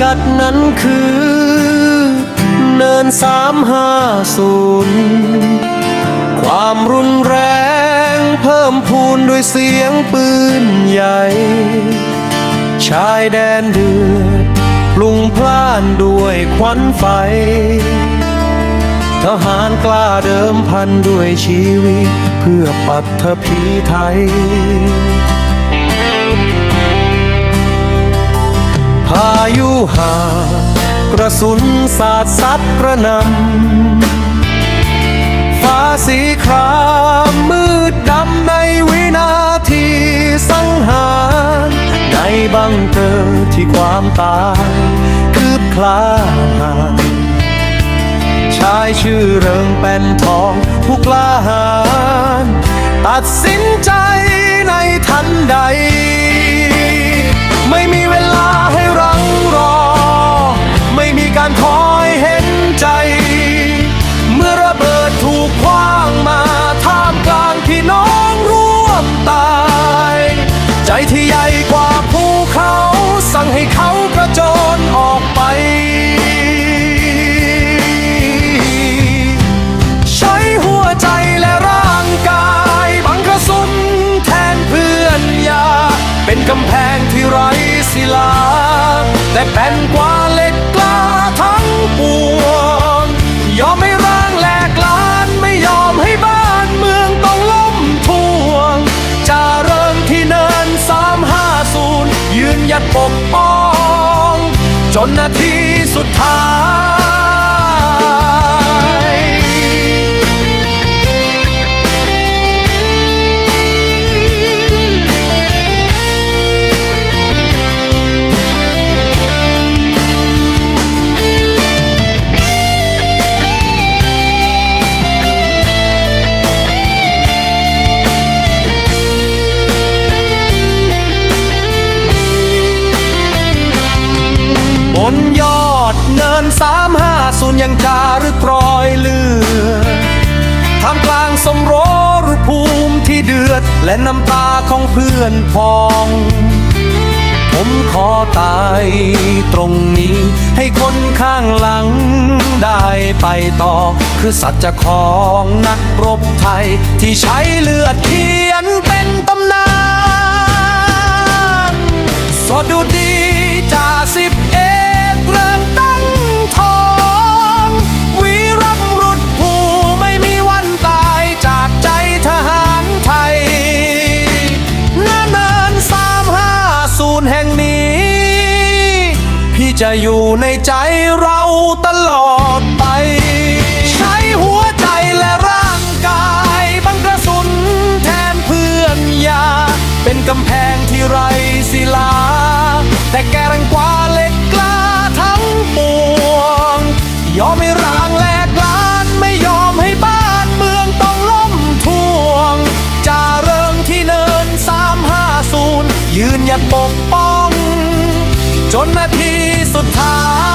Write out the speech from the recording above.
กัดนั้นคือเนินสามห้าศูนย์ความรุนแรงเพิ่มพูนด้วยเสียงปืนใหญ่ ชายแดนเดือดปลุงพล่านด้วยควันไฟ ทหารกล้าเดิมพันด้วยชีวิต เพื่อปัตภีไทย หากระสุนสาดซัดกระนำฟ้าสีครามมืดดำในวินาทีสังหารในบังเกอร์ที่ความตายคืบคลานชายชื่อเริงเป็นทองผู้กล้าหาญตัดสินใจ เป็นกำแพงที่ไร้ศิลา แต่แผ่นกว่าเหล็กกล้าทั้งปวงยอมไม่ร่างแหลกลานไม่ยอมให้บ้านเมืองต้องล่มท่วงจะเริ่มที่เนินสามห้าศูนย์ยืนหยัดปกป้อง จนนาทีสุดท้าย นยังจารึกรอยเลือดท่ามกลางสมรรุภูมิที่เดือด และน้ำตาของเพื่อนพ้อง ผมขอตายตรงนี้ ให้คนข้างหลังได้ไปต่อ คือสัจของนักรบไทย ที่ใช้เลือดเขียนเป็นตำนาน สดุดู แห่งนี้ พี่จะอยู่ในใจเราตลอดไป จนนาทีสุดท้าย